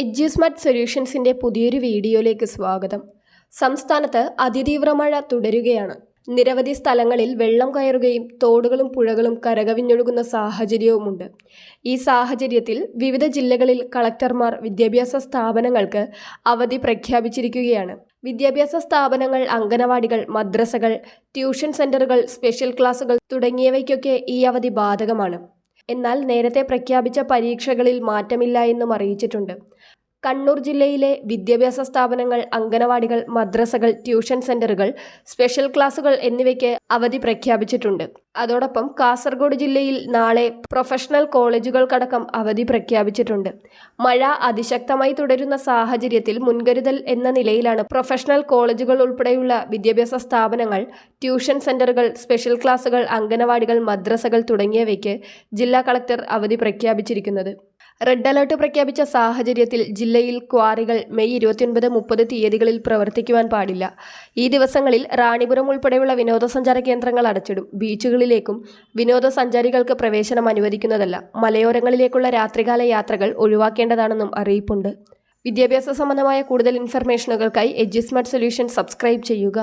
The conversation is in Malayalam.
എഡ്യൂസ്മാർട്ട് സൊല്യൂഷൻസിന്റെ പുതിയൊരു വീഡിയോയിലേക്ക് സ്വാഗതം. സംസ്ഥാനത്ത് അതിതീവ്ര മഴ തുടരുകയാണ്. നിരവധി സ്ഥലങ്ങളിൽ വെള്ളം കയറുകയും തോടുകളും പുഴകളും കരകവിഞ്ഞൊഴുകുന്ന സാഹചര്യവുമുണ്ട്. ഈ സാഹചര്യത്തിൽ വിവിധ ജില്ലകളിൽ കളക്ടർമാർ വിദ്യാഭ്യാസ സ്ഥാപനങ്ങൾക്ക് അവധി പ്രഖ്യാപിച്ചിരിക്കുകയാണ്. വിദ്യാഭ്യാസ സ്ഥാപനങ്ങൾ അംഗനവാടികൾ മദ്രസകൾ ട്യൂഷൻ സെന്ററുകൾ സ്പെഷ്യൽ ക്ലാസുകൾ തുടങ്ങിയവയ്ക്കൊക്കെ ഈ അവധി ബാധകമാണ്. എന്നാൽ നേരത്തെ പ്രഖ്യാപിച്ച പരീക്ഷകളിൽ മാറ്റമില്ല എന്നും അറിയിച്ചിട്ടുണ്ട്. കണ്ണൂർ ജില്ലയിലെ വിദ്യാഭ്യാസ സ്ഥാപനങ്ങൾ അംഗനവാടികൾ മദ്രസകൾ ട്യൂഷൻ സെന്ററുകൾ സ്പെഷ്യൽ ക്ലാസുകൾ എന്നിവയ്ക്ക് അവധി പ്രഖ്യാപിച്ചിട്ടുണ്ട്. അതോടൊപ്പം കാസർഗോഡ് ജില്ലയിൽ നാളെ പ്രൊഫഷണൽ കോളേജുകൾക്കടക്കം അവധി പ്രഖ്യാപിച്ചിട്ടുണ്ട്. മഴ അതിശക്തമായി തുടരുന്ന സാഹചര്യത്തിൽ മുൻകരുതൽ എന്ന നിലയിലാണ് പ്രൊഫഷണൽ കോളേജുകൾ ഉൾപ്പെടെയുള്ള വിദ്യാഭ്യാസ സ്ഥാപനങ്ങൾ ട്യൂഷൻ സെന്ററുകൾ സ്പെഷ്യൽ ക്ലാസുകൾ അംഗനവാടികൾ മദ്രസകൾ തുടങ്ങിയവയ്ക്ക് ജില്ലാ കളക്ടർ അവധി പ്രഖ്യാപിച്ചിരിക്കുന്നത്. റെഡ് അലർട്ട് പ്രഖ്യാപിച്ച സാഹചര്യത്തിൽ ജില്ലയിൽ ക്വാറികൾ മെയ് ഇരുപത്തിയൊൻപത് മുപ്പത് തീയതികളിൽ പ്രവർത്തിക്കുവാൻ പാടില്ല. ഈ ദിവസങ്ങളിൽ റാണിപുരം ഉൾപ്പെടെയുള്ള വിനോദസഞ്ചാര കേന്ദ്രങ്ങൾ അടച്ചിടും. ബീച്ചുകളിലേക്കും വിനോദസഞ്ചാരികൾക്ക് പ്രവേശനം അനുവദിക്കുന്നതല്ല. മലയോരങ്ങളിലേക്കുള്ള രാത്രികാല യാത്രകൾ ഒഴിവാക്കേണ്ടതാണെന്നും അറിയിപ്പുണ്ട്. വിദ്യാഭ്യാസ സംബന്ധമായ കൂടുതൽ ഇൻഫർമേഷനുകൾക്കായി എഡ്ജിസ്മാർട്ട് സൊല്യൂഷൻ സബ്സ്ക്രൈബ് ചെയ്യുക.